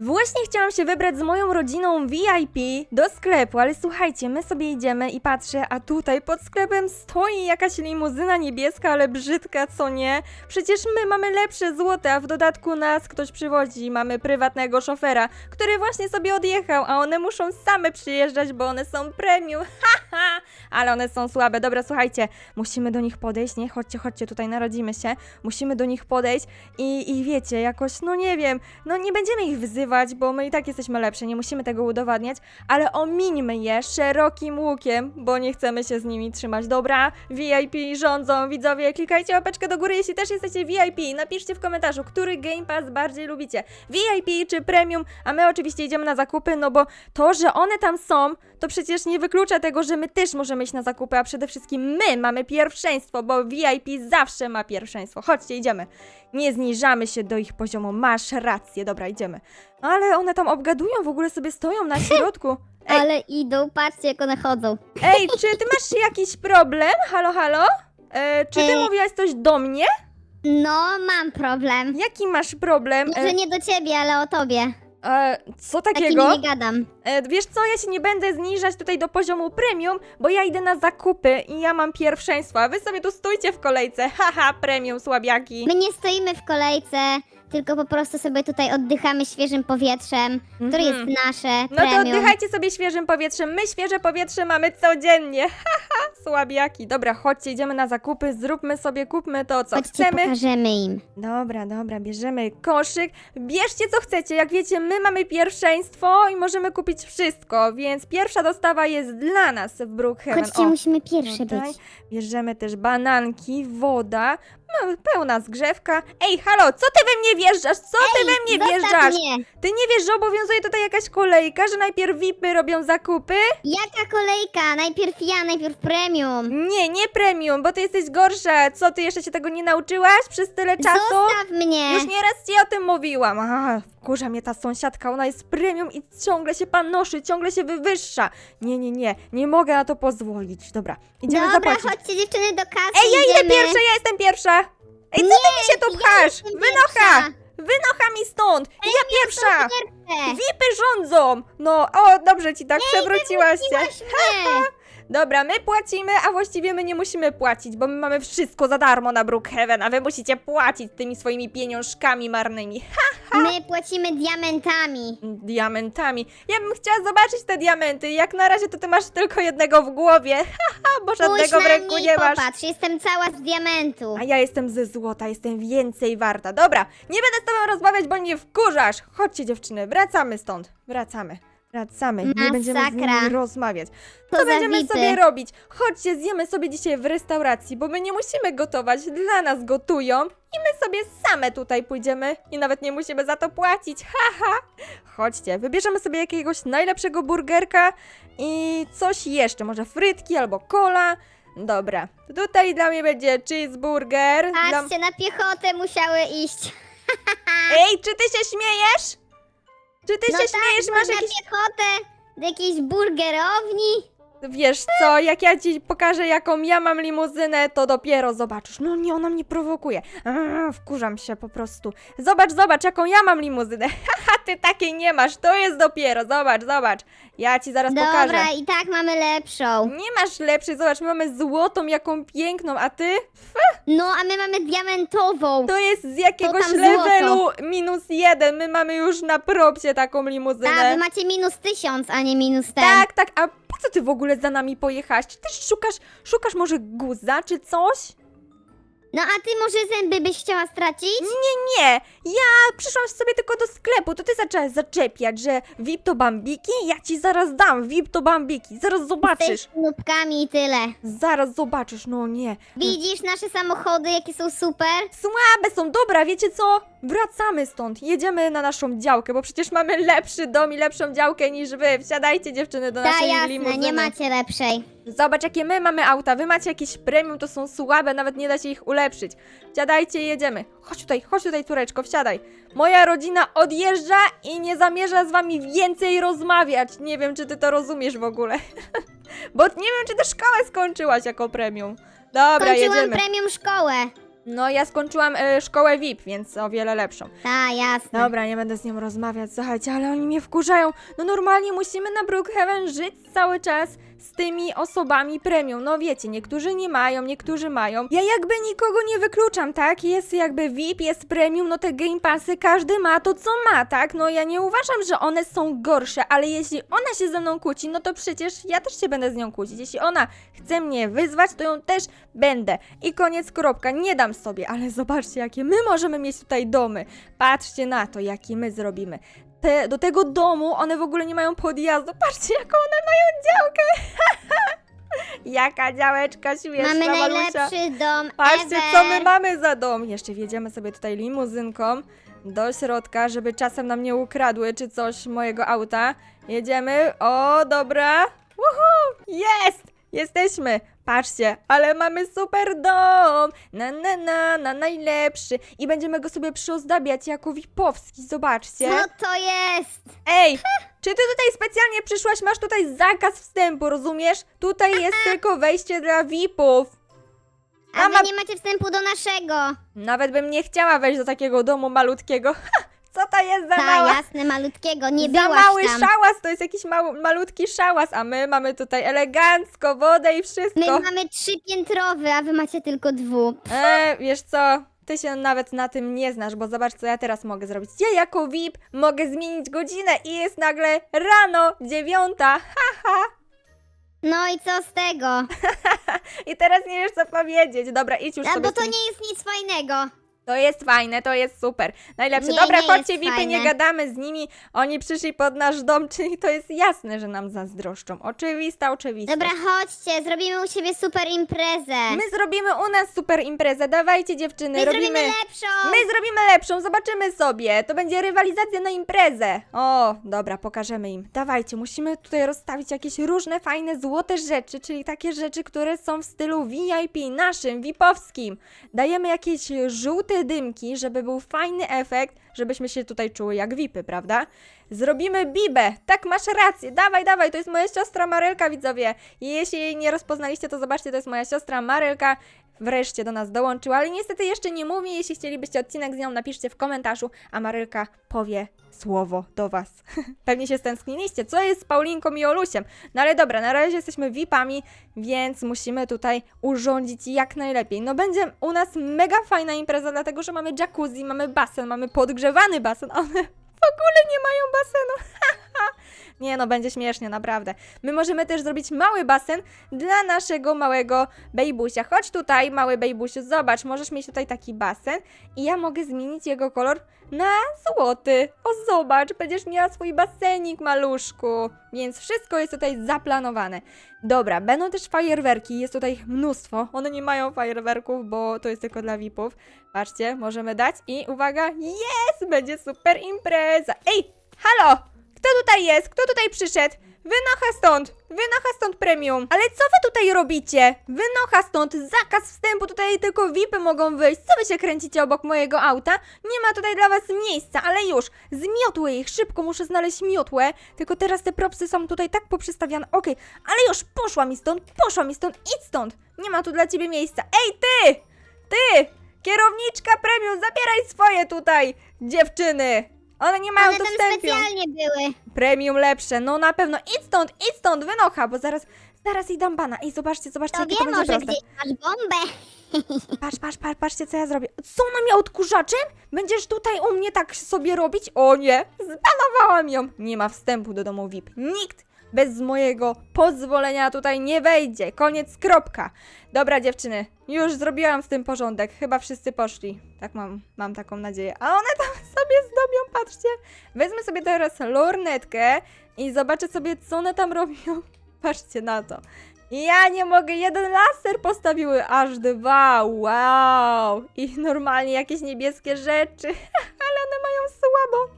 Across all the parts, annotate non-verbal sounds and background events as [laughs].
Właśnie chciałam się wybrać z moją rodziną VIP do sklepu, ale słuchajcie, my sobie idziemy i patrzę, a tutaj pod sklepem stoi jakaś limuzyna niebieska, ale brzydka, co nie? Przecież my mamy lepsze złote, a w dodatku nas ktoś przywozi, mamy prywatnego szofera, który właśnie sobie odjechał, a one muszą same przyjeżdżać, bo one są premium, [laughs] haha, ale one są słabe. Dobra, słuchajcie, musimy do nich podejść, nie? Chodźcie, chodźcie, tutaj narodzimy się, musimy do nich podejść i, i wiecie, jakoś, no nie wiem, no nie będziemy ich wyzywać, bo my i tak jesteśmy lepsze, nie musimy tego udowadniać, ale omińmy je szerokim łukiem, bo nie chcemy się z nimi trzymać. Dobra, VIP rządzą, widzowie, klikajcie łapeczkę do góry, jeśli też jesteście VIP, napiszcie w komentarzu, który Game Pass bardziej lubicie, VIP czy Premium, a my oczywiście idziemy na zakupy, no bo to, że one tam są, to przecież nie wyklucza tego, że my też możemy iść na zakupy, a przede wszystkim my mamy pierwszeństwo, bo VIP zawsze ma pierwszeństwo. Chodźcie, idziemy. Nie zniżamy się do ich poziomu. Masz rację, dobra, idziemy. Ale one tam obgadują, w ogóle sobie stoją na [laughs] środku. Ej, Ale idą, patrzcie jak one chodzą. ej, czy ty masz jakiś problem? Halo, halo? E, czy ty Ej. mówiłaś coś do mnie? No, mam problem. Jaki masz problem? Może E, nie do ciebie, ale o tobie. e, co Takim takiego? nie gadam. E, wiesz co, ja się nie będę zniżać tutaj do poziomu premium, bo ja idę na zakupy i ja mam pierwszeństwo, a wy sobie tu stójcie w kolejce. [laughs] Haha, premium, słabiaki. My nie stoimy w kolejce, tylko po prostu sobie tutaj oddychamy świeżym powietrzem, które jest Mhm. nasze, No to premium. oddychajcie sobie świeżym powietrzem. My świeże powietrze mamy codziennie. [laughs] Haha, słabiaki. Dobra, chodźcie, idziemy na zakupy, zróbmy sobie, kupmy to, co Chodźcie, chcemy. pokażemy im. Dobra, dobra, bierzemy koszyk. Bierzcie co chcecie. Jak wiecie, my mamy pierwszeństwo i możemy kupić wszystko, więc pierwsza dostawa jest dla nas w Brookhaven. Chodźcie, O, musimy pierwsze tutaj. być. Bierzemy też bananki, woda, no, pełna zgrzewka. Ej, halo, co ty we mnie wjeżdżasz? Co ty we mnie Zostaw wjeżdżasz? mnie. Ty nie wiesz, że obowiązuje tutaj jakaś kolejka, że najpierw VIPy robią zakupy? Jaka kolejka? Najpierw ja, najpierw premium. Nie, nie premium, bo ty jesteś gorsza. Co, ty jeszcze się tego nie nauczyłaś przez tyle czasu? Zostaw mnie. Już nieraz ci o tym mówiłam. Aha, wkurza mnie ta sąsiadka, ona jest premium i ciągle się panoszy, ciągle się wywyższa. Nie, nie, nie, nie mogę na to pozwolić. Dobra, idziemy Dobra, zapłacić. chodźcie dziewczyny do kasy, Ej, ja idę idziemy. pierwsza, ja jestem pierwsza! Ej, co ty mi się tu ja pchasz? jestem Wynocha! pierwsza. Wynocha mi stąd! ja pierwsza! Vipy rządzą! No, o, dobrze ci tak przewróciłaś się. Miłaś mnie. Dobra, my płacimy, a właściwie my nie musimy płacić, bo my mamy wszystko za darmo na Brookhaven, a wy musicie płacić tymi swoimi pieniążkami marnymi. Ha, My płacimy diamentami. diamentami. Ja bym chciała zobaczyć te diamenty. Jak na razie to ty masz tylko jednego w głowie. [laughs] Haha, bo Spójrz żadnego w na ręku mnie i nie masz. popatrz, jestem cała z diamentu. A ja jestem ze złota, jestem więcej warta. Dobra, nie będę z tobą rozmawiać, bo mnie wkurzasz. Chodźcie dziewczyny, wracamy stąd. Wracamy. Wracamy, nie będziemy z Masakra. nimi rozmawiać. Co będziemy sobie robić? Chodźcie, zjemy sobie dzisiaj w restauracji, bo my nie musimy gotować, dla nas gotują i my sobie same tutaj pójdziemy i nawet nie musimy za to płacić. Haha! Chodźcie, wybierzemy sobie jakiegoś najlepszego burgerka i coś jeszcze, może frytki albo cola. Dobra, tutaj dla mnie będzie cheeseburger. Dla... Patrzcie, na piechotę musiały iść. [laughs] Ej, czy ty się śmiejesz? Czy ty no się tak, śmiejesz? bo Masz na jakiś... piechotę do jakiejś burgerowni. Wiesz co, jak ja ci pokażę jaką ja mam limuzynę, to dopiero zobaczysz. No nie, ona mnie prowokuje. Wkurzam się po prostu. Zobacz, zobacz jaką ja mam limuzynę. [laughs] Haha, ty takiej nie masz, to jest dopiero. Zobacz, zobacz. Ja ci zaraz pokażę. Dobra, i tak mamy lepszą. Nie masz lepszej, zobacz, my mamy złotą, jaką piękną, a ty? No, a my mamy diamentową. To jest z jakiegoś tam levelu minus jeden. My mamy już na propsie taką limuzynę. A, wy macie minus tysiąc, a nie minus ten. Tak, tak, a po co ty w ogóle za nami pojechałaś? Czy też szukasz, szukasz może guza czy coś? No, a ty może zęby byś chciała stracić? Nie, nie, ja przyszłam sobie tylko do sklepu, to ty zaczęłaś zaczepiać, że VIP to bambiki? Ja ci zaraz dam VIP to bambiki, zaraz zobaczysz. Z nóbkami i tyle. Zaraz zobaczysz, no nie. Widzisz nasze samochody, jakie są super? Słabe są, dobra, wiecie co? Wracamy stąd, jedziemy na naszą działkę, bo przecież mamy lepszy dom i lepszą działkę niż wy. Wsiadajcie dziewczyny do Da, naszej jasne, limuzyny. nie macie lepszej. Zobacz, jakie my mamy auta. Wy macie jakieś premium, to są słabe, nawet nie da się ich ulepszyć. Wsiadajcie i jedziemy. Chodź tutaj, chodź tutaj, córeczko, wsiadaj. Moja rodzina odjeżdża i nie zamierza z wami więcej rozmawiać. Nie wiem, czy ty to rozumiesz w ogóle. [laughs] Bo nie wiem, czy ty szkołę skończyłaś jako premium. Dobra, Kończyłam jedziemy. premium szkołę. No, ja skończyłam e, szkołę VIP, więc o wiele lepszą. Ta, jasne. Dobra, nie będę z nią rozmawiać, słuchajcie, ale oni mnie wkurzają. No normalnie musimy na Brookhaven żyć cały czas z tymi osobami premium. No wiecie, niektórzy nie mają, niektórzy mają. Ja jakby nikogo nie wykluczam, tak? Jest jakby VIP, jest premium, no te Game Passy każdy ma to, co ma, tak? No ja nie uważam, że one są gorsze, ale jeśli ona się ze mną kłóci, no to przecież ja też się będę z nią kłócić. Jeśli ona chce mnie wyzwać, to ją też będę. I koniec, kropka. Nie dam sobie, ale zobaczcie, jakie my możemy mieć tutaj domy. Patrzcie na to, jaki my zrobimy. Te, do tego domu one w ogóle nie mają podjazdu. Patrzcie, jaką one mają działkę. [laughs] Jaka działeczka śmieszna, Mamy Malusia. najlepszy dom Patrzcie, ever. co my mamy za dom. Jeszcze wjedziemy sobie tutaj limuzynką do środka, żeby czasem nam nie ukradły czy coś mojego auta. Jedziemy. O, dobra. Woohoo! Jest! Jesteśmy. Patrzcie, ale mamy super dom. Na, na, na, na najlepszy. I będziemy go sobie przyozdabiać jako wipowski. Zobaczcie. Co to jest? Ej, czy ty tutaj specjalnie przyszłaś? Masz tutaj zakaz wstępu, rozumiesz? Tutaj jest tylko wejście dla VIPów. A Mama- wy nie macie wstępu do naszego. Nawet bym nie chciała wejść do takiego domu malutkiego. Ha, [laughs] co to jest za Ta, mała? jasne, malutkiego. Nie za byłaś mały tam. szałas, to jest jakiś mały, malutki szałas, a my mamy tutaj elegancko wodę i My wszystko. mamy trzypiętrowy, a wy macie tylko dwu. E, wiesz co? Ty się nawet na tym nie znasz, bo zobacz, co ja teraz mogę zrobić. Ja jako VIP mogę zmienić godzinę i jest nagle rano, dziewiąta. No i co z tego? [laughs] I teraz nie wiesz, co powiedzieć. Dobra, idź już A sobie bo to nie jest nic fajnego. To jest fajne, to jest super. Najlepsze. Nie, Dobra, nie chodźcie, jest VIPy, nie fajne. gadamy z nimi. Oni przyszli pod nasz dom, [laughs] czyli to jest jasne, że nam zazdroszczą. Oczywista, oczywista. Dobra, chodźcie, zrobimy u siebie super imprezę. My zrobimy u nas super imprezę. Dawajcie, dziewczyny, My robimy. zrobimy lepszą. My zrobimy lepszą, zobaczymy sobie. To będzie rywalizacja na imprezę. O, dobra, pokażemy im. Dawajcie, musimy tutaj rozstawić jakieś różne fajne złote rzeczy, czyli takie rzeczy, które są w stylu VIP, naszym, VIP-owskim. Dajemy jakieś żółte dymki, żeby był fajny efekt, żebyśmy się tutaj czuły jak VIPy, prawda? Zrobimy bibę. Tak, masz rację. Dawaj, dawaj, to jest moja siostra Marylka, widzowie. Jeśli jej nie rozpoznaliście, to zobaczcie, to jest moja siostra Marylka. Wreszcie do nas dołączyła, ale niestety jeszcze nie mówi. Jeśli chcielibyście odcinek z nią, napiszcie w komentarzu, a Marylka powie słowo do was. [laughs] Pewnie się stęskniliście. Co jest z Paulinką i Olusiem? No ale dobra, na razie jesteśmy VIP-ami, więc musimy tutaj urządzić jak najlepiej. No będzie u nas mega fajna impreza, dlatego że mamy jacuzzi, mamy basen, mamy podgrzewany basen, [laughs] one w ogóle nie mają basenu. [laughs] Nie no, będzie śmiesznie, naprawdę. My możemy też zrobić mały basen dla naszego małego bejbusia. Chodź tutaj, mały bejbusiu, zobacz, możesz mieć tutaj taki basen i ja mogę zmienić jego kolor na złoty. O, zobacz, będziesz miała swój basenik, maluszku. Więc wszystko jest tutaj zaplanowane. Dobra, będą też fajerwerki, jest tutaj mnóstwo. One nie mają fajerwerków, bo to jest tylko dla VIP-ów. Patrzcie, możemy dać i uwaga, jest! Będzie super impreza. Ej, halo! Kto tutaj jest? Kto tutaj przyszedł? Wynocha stąd! Wynocha stąd premium! Ale co wy tutaj robicie? Wynocha stąd! Zakaz wstępu! Tutaj tylko VIPy mogą wyjść! Co wy się kręcicie obok mojego auta? Nie ma tutaj dla was miejsca, ale już! Zmiotły ich! Szybko muszę znaleźć miotłę! Tylko teraz te propsy są tutaj tak poprzestawiane. Okej, ale już poszła mi stąd! Poszła mi stąd! Idź stąd! Nie ma tu dla ciebie miejsca! Ej, ty! Ty! Kierowniczka premium! Zabieraj swoje tutaj! Dziewczyny! One nie mają One tam specjalnie były. Premium lepsze, no na pewno. Idź stąd, idź stąd, wynocha, bo zaraz, zaraz jej dam bana. Ej, zobaczcie, zobaczcie, To jakie to będzie może proste. gdzieś masz bombę. [laughs] Patrz, patrz, patrz, patrzcie, co ja zrobię. Co ona miała odkurzaczem? Będziesz tutaj u mnie tak sobie robić? O nie, zbanowałam ją. Nie ma wstępu do domu VIP. Nikt bez mojego pozwolenia tutaj nie wejdzie. Koniec, kropka. Dobra, dziewczyny, już zrobiłam z tym porządek. Chyba wszyscy poszli. Tak mam, mam taką nadzieję. A one tam sobie zdobią, patrzcie. Wezmę sobie teraz lornetkę i zobaczę sobie, co one tam robią. [laughs] Patrzcie na to. Ja nie mogę, jeden laser postawiły, aż dwa, wow! I normalnie jakieś niebieskie rzeczy, [laughs] ale one mają słabo.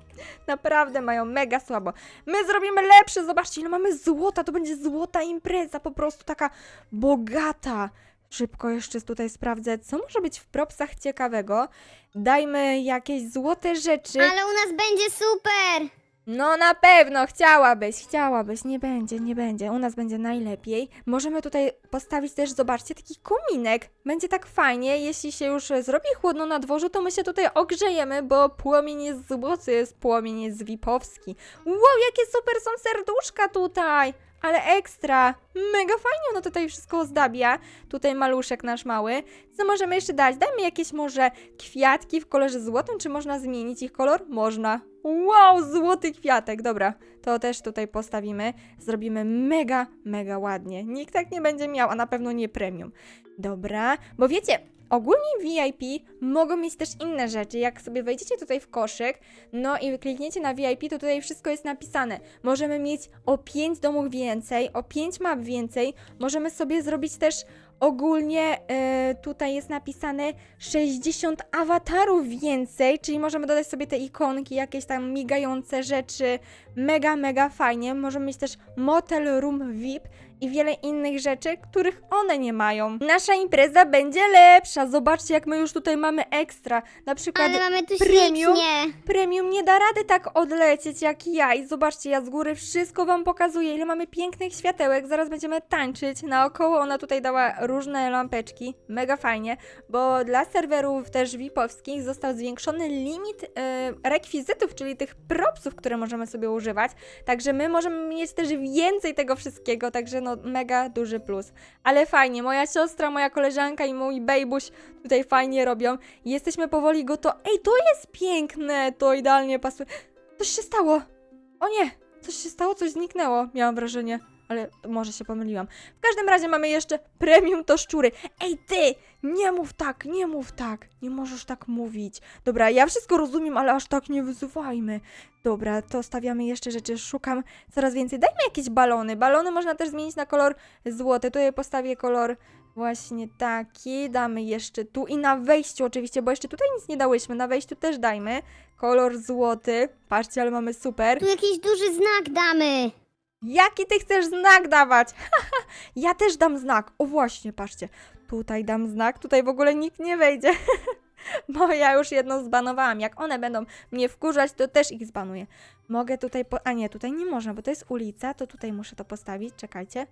Naprawdę mają mega słabo. My zrobimy lepsze, zobaczcie ile mamy złota, to będzie złota impreza, po prostu taka bogata. Szybko jeszcze tutaj sprawdzę, co może być w propsach ciekawego. Dajmy jakieś złote rzeczy. Ale u nas będzie super. No na pewno, chciałabyś, chciałabyś, nie będzie, nie będzie, u nas będzie najlepiej. Możemy tutaj postawić też, zobaczcie, taki kominek. Będzie tak fajnie, jeśli się już zrobi chłodno na dworzu, to my się tutaj ogrzejemy, bo płomień jest złoty, jest płomień jest wipowski. Wow, jakie super są serduszka tutaj! Ale ekstra! Mega fajnie ono tutaj wszystko ozdabia. Tutaj maluszek nasz mały. Co możemy jeszcze dać? Dajmy jakieś może kwiatki w kolorze złotym, czy można zmienić ich kolor? Można. Wow, złoty kwiatek. Dobra, to też tutaj postawimy. Zrobimy mega, mega ładnie. Nikt tak nie będzie miał, a na pewno nie premium. Dobra, bo wiecie, ogólnie VIP mogą mieć też inne rzeczy. Jak sobie wejdziecie tutaj w koszyk, no i klikniecie na VIP, to tutaj wszystko jest napisane. Możemy mieć o 5 domów więcej, o 5 map więcej. Możemy sobie zrobić też ogólnie e, tutaj jest napisane 60 awatarów więcej, czyli możemy dodać sobie te ikonki, jakieś tam migające rzeczy. Mega, mega fajnie. Możemy mieć też motel room VIP i wiele innych rzeczy, których one nie mają. Nasza impreza będzie lepsza. Zobaczcie, jak my już tutaj mamy ekstra. Na przykład Ale mamy tu premium. ślicznie. Premium nie da rady tak odlecieć jak ja i zobaczcie, ja z góry wszystko wam pokazuję, ile mamy pięknych światełek, zaraz będziemy tańczyć, naokoło ona tutaj dała różne lampeczki, mega fajnie, bo dla serwerów też VIP-owskich został zwiększony limit e, rekwizytów, czyli tych propsów, które możemy sobie używać, także my możemy mieć też więcej tego wszystkiego, także no mega duży plus, ale fajnie, moja siostra, moja koleżanka i mój bejbuś tutaj fajnie robią, jesteśmy powoli gotowi, ej to jest piękne, to idealnie pasuje. Coś się stało. O nie, coś się stało, coś zniknęło, miałam wrażenie. Ale może się pomyliłam. W każdym razie mamy jeszcze premium to szczury. Ej ty, nie mów tak, nie mów tak. Nie możesz tak mówić. Dobra, ja wszystko rozumiem, ale aż tak nie wyzywajmy. Dobra, to stawiamy jeszcze rzeczy. Szukam coraz więcej. Dajmy jakieś balony. Balony można też zmienić na kolor złoty. Tutaj postawię kolor Właśnie taki, damy jeszcze tu i na wejściu oczywiście, bo jeszcze tutaj nic nie dałyśmy, na wejściu też dajmy kolor złoty, patrzcie, ale mamy super. Tu jakiś duży znak damy. Jaki ty chcesz znak dawać? [laughs] ja też dam znak, o właśnie, patrzcie, tutaj dam znak, tutaj w ogóle nikt nie wejdzie, [laughs] bo ja już jedną zbanowałam, jak one będą mnie wkurzać, to też ich zbanuję. Mogę tutaj, po... a nie, tutaj nie można, bo to jest ulica, to tutaj muszę to postawić, czekajcie.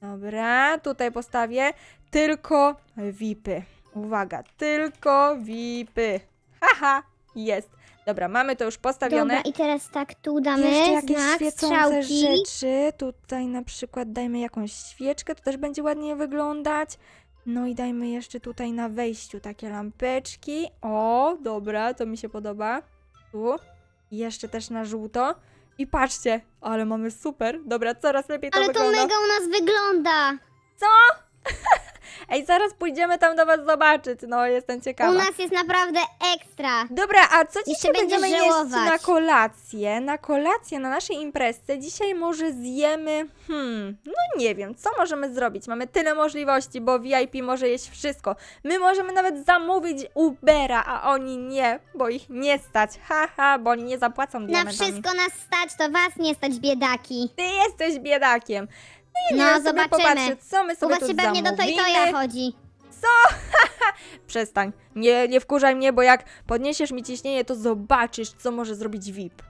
Dobra, tutaj postawię tylko VIPy. Uwaga, tylko VIPy. Haha, jest. Dobra, mamy to już postawione. Dobra, i teraz tak tu damy Jeszcze jakieś znak świecące strzałki. rzeczy. Tutaj na przykład dajmy jakąś świeczkę, to też będzie ładnie wyglądać. No i dajmy jeszcze tutaj na wejściu takie lampeczki. O, dobra, to mi się podoba. Tu. Jeszcze też na żółto. I patrzcie, ale mamy super. Dobra, coraz lepiej to Ale to wygląda. mega u nas wygląda. [laughs] Ej, zaraz pójdziemy tam do was zobaczyć. No, jestem ciekawa. U nas jest naprawdę ekstra. Dobra, a co dzisiaj Jeszcze będziesz będziemy jeść żałować. na kolację? Na kolację na naszej imprezce dzisiaj może zjemy, hmm, no nie wiem, co możemy zrobić? Mamy tyle możliwości, bo VIP może jeść wszystko. My możemy nawet zamówić Ubera, a oni nie, bo ich nie stać. Haha, bo oni nie zapłacą Na diamentami. wszystko nas stać, to was nie stać, biedaki. Ty jesteś biedakiem. No i No, zobaczymy. co my sobie was tu pewnie do zamówimy. Toytoja chodzi. [laughs] Przestań, nie, nie wkurzaj mnie, bo jak podniesiesz mi ciśnienie, to zobaczysz, co może zrobić VIP.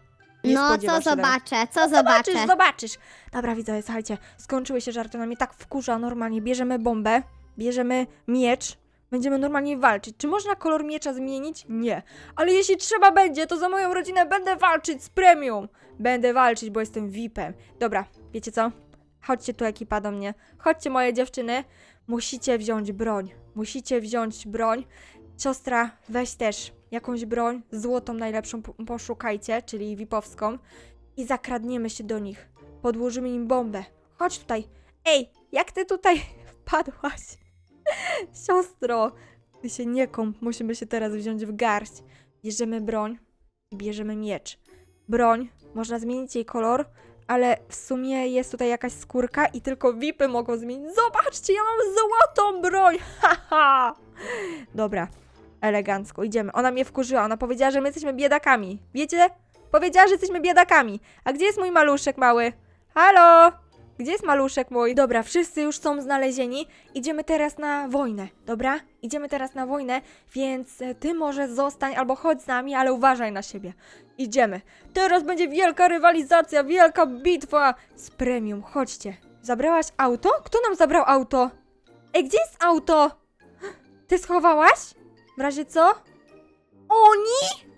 Nie No, co spodziewasz się tego. zobaczę, co zobaczę. Zobaczysz, zobaczysz. Dobra, widzowie, słuchajcie, skończyły się żarty, na mnie tak wkurza normalnie. Bierzemy bombę, bierzemy miecz, będziemy normalnie walczyć. Czy można kolor miecza zmienić? Nie. Ale jeśli trzeba będzie, to za moją rodzinę będę walczyć z premium. Będę walczyć, bo jestem VIP-em. Dobra, wiecie co? Chodźcie tu ekipa do mnie. Chodźcie moje dziewczyny. Musicie wziąć broń. Musicie wziąć broń. Siostra, weź też jakąś broń, złotą najlepszą po- poszukajcie, czyli VIP-owską i zakradniemy się do nich. Podłożymy im bombę. Chodź tutaj. Ej, jak ty tutaj [laughs] wpadłaś? [laughs] Siostro, ty się nie kąp, musimy się teraz wziąć w garść. Bierzemy broń i bierzemy miecz. Broń, można zmienić jej kolor, ale w sumie jest tutaj jakaś skórka i tylko VIPy mogą zmienić. Zobaczcie, ja mam złotą broń! [laughs] Haha! Dobra, elegancko, idziemy. Ona mnie wkurzyła, ona powiedziała, że my jesteśmy biedakami. Wiecie? Powiedziała, że jesteśmy biedakami. A gdzie jest mój maluszek mały? Halo? Gdzie jest maluszek mój? Dobra, wszyscy już są znalezieni. Idziemy teraz na wojnę, dobra? Idziemy teraz na wojnę, więc e, ty może zostań albo chodź z nami, ale uważaj na siebie. Idziemy. Teraz będzie wielka rywalizacja, wielka bitwa z premium. Chodźcie. Zabrałaś auto? Kto nam zabrał auto? Ej, gdzie jest auto? Ty schowałaś? W razie co? Oni?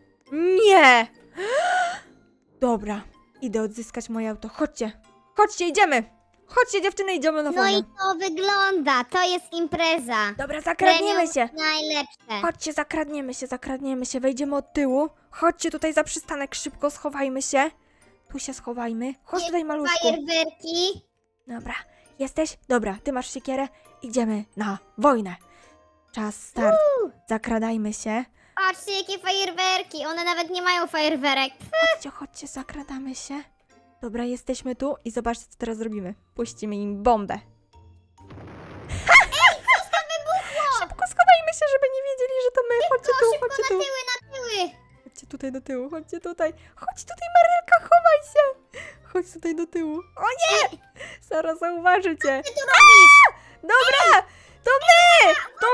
Nie! [gasps] Dobra, idę odzyskać moje auto. Chodźcie. Chodźcie, idziemy. Chodźcie, dziewczyny, idziemy na No i to wygląda, to jest impreza. Dobra, zakradniemy Premium się. Najlepsze. Chodźcie, zakradniemy się, zakradniemy się, wejdziemy od tyłu. Chodźcie tutaj za przystanek, szybko schowajmy się. Tu się schowajmy. Chodź tutaj, maluszku. Fajerwerki. Dobra, jesteś? Dobra, ty masz siekierę. Idziemy na wojnę. Czas start. Zakradajmy się. Patrzcie, jakie fajerwerki. One nawet nie mają fajerwerek. Chodźcie, chodźcie, zakradamy się. Dobra, jesteśmy tu i zobaczcie, co teraz zrobimy. Puścimy im bombę. Szybko schowajmy się, żeby nie wiedzieli, że to my. Chodźcie tu, Szybko chodźcie na tu. tyły, na tyły. Chodźcie tutaj do tyłu, chodźcie tutaj. Chodź tutaj, Marylka, chowaj się. Chodź tutaj do tyłu. O nie! Zaraz zauważycie. Co ty tu robisz? Dobra, to my! To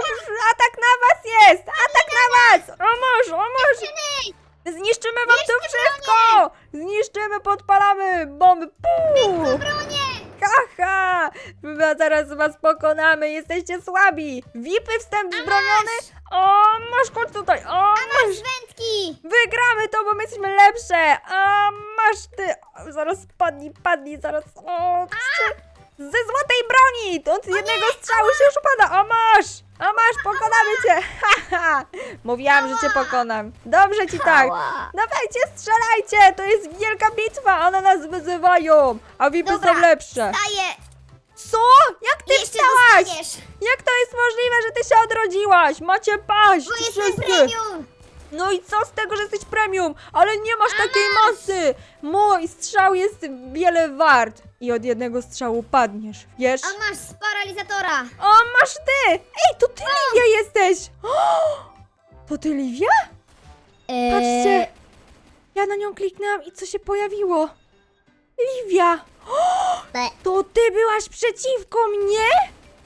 atak na was jest! Atak na was! O mąż, o mąż! Zniszczymy wam to wszystko! Zniszczymy, podpalamy bomby! Puu! Bronie. Haha! My zaraz was pokonamy, jesteście słabi! Wipy wstęp zbroniony! O, masz chodź tutaj! O, masz! Wędki. Wygramy to, bo my jesteśmy lepsze! A masz ty! O, zaraz padnij, padnij, zaraz. O, ze złotej broni! To od jednego strzału się już upada! O masz! O masz, pokonamy cię! Mówiłam, że cię pokonam. Dobrze ci tak! Ała. Dawajcie, strzelajcie! To jest wielka bitwa! One nas wyzywają! A VIPy Dobra, są lepsze! Staję. Co? Jak ty Jeszcze wstałaś? dostaniesz. Jak to jest możliwe, że ty się odrodziłaś? Macie paść! Bo jestem wszyscy! premium. No i co z tego, że jesteś premium? Ale nie masz takiej mocy! Mój strzał jest wiele wart. I od jednego strzału padniesz, wiesz? A masz z paralizatora. O, masz ty! Ej, to ty Livia jesteś! O, to ty Livia? Eee, Patrzcie! Ja na nią kliknęłam i co się pojawiło? Livia! [gasps] To ty byłaś przeciwko mnie?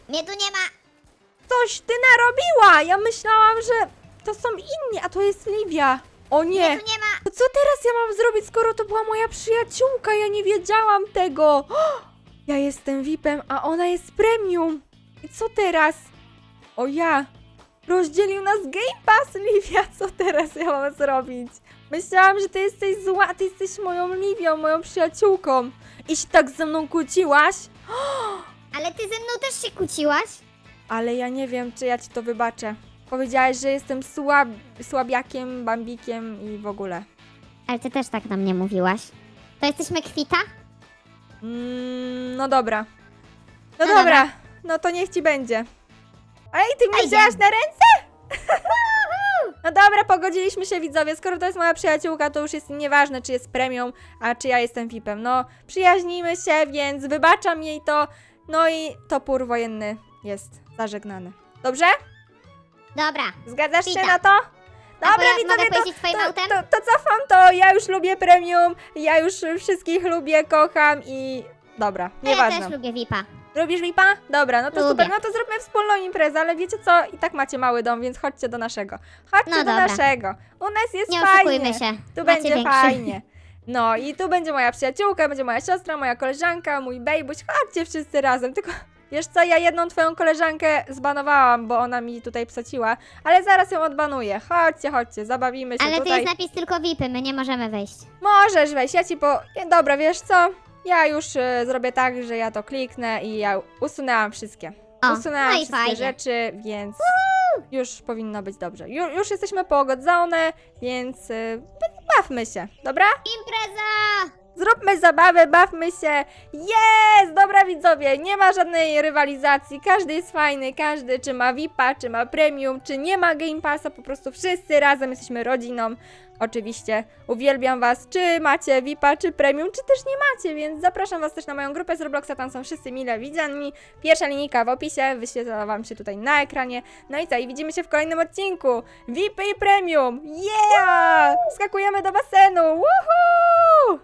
Mnie tu nie ma. Coś ty narobiła! Ja myślałam, że to są inni, a to jest Livia. O nie! Mnie tu nie ma. To co teraz ja mam zrobić, skoro to była moja przyjaciółka? Ja nie wiedziałam tego. [gasps] Ja jestem VIP-em, a ona jest premium. I co teraz? O ja. Rozdzielił nas Game Pass, Livia. Co teraz ja mam zrobić? Myślałam, że ty jesteś zła, ty jesteś moją Livią, moją przyjaciółką. I się tak ze mną kłóciłaś? [gasps] Ale ty ze mną też się kłóciłaś. Ale ja nie wiem, czy ja ci to wybaczę. Powiedziałaś, że jestem słab, słabiakiem, bambikiem i w ogóle. Ale ty też tak na mnie mówiłaś. To jesteśmy kwita? Mm, no dobra. No, No dobra. dobra. no to niech ci będzie. Ej, ty mnie Ej, wzięłaś na ręce? [laughs] No dobra, pogodziliśmy się widzowie, skoro to jest moja przyjaciółka, to już jest nieważne, czy jest premium, a czy ja jestem VIP-em. No, przyjaźnimy się, więc wybaczam jej to. No i topór wojenny jest zażegnany. Dobrze? Dobra. Zgadzasz się na to? Dobra, widzowie, mogę to, pojeździć to, autem? to, to cofam to, ja już lubię premium, ja już wszystkich lubię, kocham i... Dobra, Ja nieważne. też lubię VIP-a. Lubisz VIPa? Dobra, no to Lubię. super, no to zróbmy wspólną imprezę, ale wiecie co? I tak macie mały dom, więc chodźcie do naszego. Chodźcie No do dobra. naszego. U nas jest Nie fajnie. oszukujmy się. Tu Macie będzie większy. fajnie. No i tu będzie moja przyjaciółka, będzie moja siostra, moja koleżanka, mój bejbuś. Chodźcie wszyscy razem, tylko... Wiesz co, ja jedną twoją koleżankę zbanowałam, bo ona mi tutaj psociła, ale zaraz ją odbanuję. Chodźcie, chodźcie, zabawimy się Ale tu tutaj. jest napis tylko VIPy, my nie możemy wejść. Możesz wejść, ja ci po... Dobra, wiesz co? Ja już y, zrobię tak, że ja to kliknę i ja usunęłam wszystkie. O, Usunęłam no i wszystkie fajnie. rzeczy, więc już powinno być dobrze. Ju, już jesteśmy pogodzone, więc y, bawmy się, dobra? Impreza! Zróbmy zabawę, bawmy się. Jest! Dobra widzowie, nie ma żadnej rywalizacji. Każdy jest fajny, każdy czy ma VIPa, czy ma premium, czy nie ma Game Passa, po prostu wszyscy razem jesteśmy rodziną. Oczywiście uwielbiam was, czy macie VIPa, czy premium, czy też nie macie, więc zapraszam was też na moją grupę z Robloxa, tam są wszyscy mile widziani. Pierwsza linijka w opisie, wyświetla wam się tutaj na ekranie. No i co, i widzimy się w kolejnym odcinku. VIPy i premium! Yeah! Skakujemy do basenu! Woohoo!